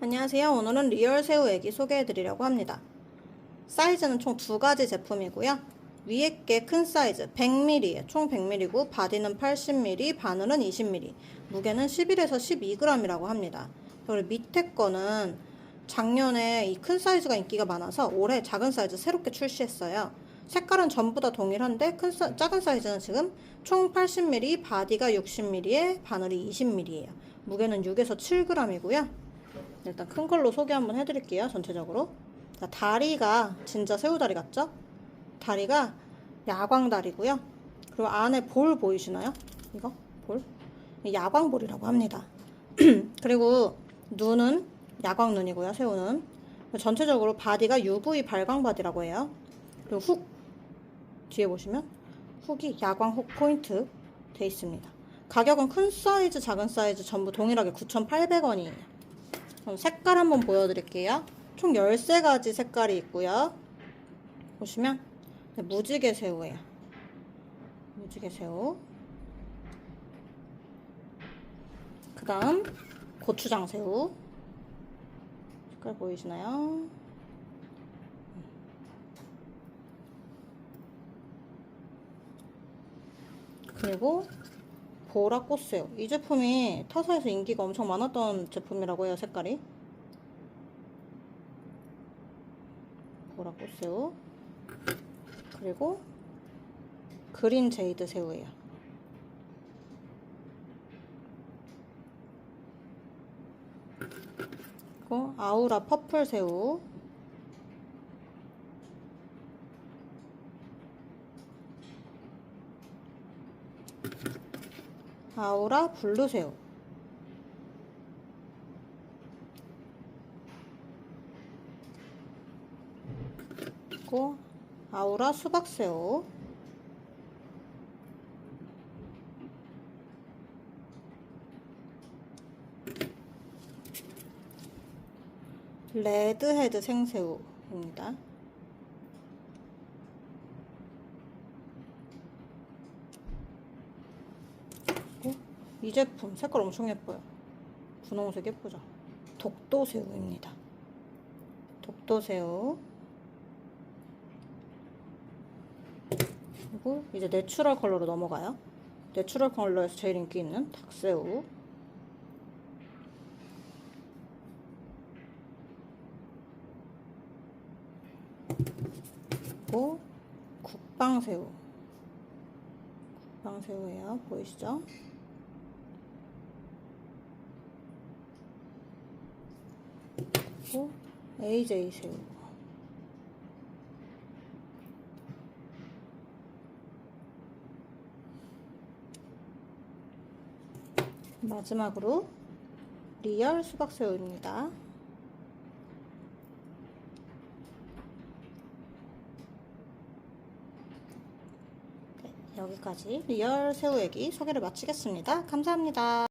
안녕하세요. 오늘은 리얼 새우 애기 소개해 드리려고 합니다. 사이즈는 총 두 가지 제품이고요. 위에 게 큰 사이즈 100ml에 총 100ml고 바디는 80ml, 바늘은 20ml, 무게는 11에서 12g이라고 합니다. 그리고 밑에 거는 작년에 이 큰 사이즈가 인기가 많아서 올해 작은 사이즈 새롭게 출시했어요. 색깔은 전부 다 동일한데 큰 사- 작은 사이즈는 지금 총 80ml, 바디가 60ml에 바늘이 20ml예요. 무게는 6에서 7g이고요. 일단 큰 걸로 소개 한번 해드릴게요. 전체적으로. 자, 다리가 진짜 새우다리 같죠? 다리가 야광다리고요. 그리고 안에 볼 보이시나요? 이거 볼? 이 야광볼이라고 합니다. 그리고 눈은 야광 눈이고요. 새우는 전체적으로 바디가 UV 발광 바디라고 해요. 그리고 훅 뒤에 보시면 훅이 야광 훅 포인트 돼 있습니다. 가격은 큰 사이즈, 작은 사이즈 전부 동일하게 9,800원이에요. 그럼 색깔 한번 보여드릴게요. 총 13가지 색깔이 있고요. 보시면 네, 무지개 새우예요. 무지개 새우. 그 다음 고추장 새우. 색깔 보이시나요? 그리고 보라 꽃새우. 이 제품이 타사에서 인기가 엄청 많았던 제품이라고 해요, 색깔이. 보라 꽃 새우. 그리고 그린 제이드 새우예요. 그리고 아우라 퍼플 새우. 아우라 블루 새우. 그리고 아우라 수박 새우. 레드헤드 생새우입니다. 어? 이 제품 색깔 엄청 예뻐요. 분홍색 예쁘죠? 독도새우입니다. 독도새우. 그리고 이제 내추럴 컬러로 넘어가요. 내추럴 컬러에서 제일 인기 있는 닭새우. 그리고 국방새우. 국방새우예요. 보이시죠? 그리고 AJ 새우. 마지막으로 리얼 수박새우입니다. 네, 여기까지 리얼 새우 얘기 소개를 마치겠습니다. 감사합니다.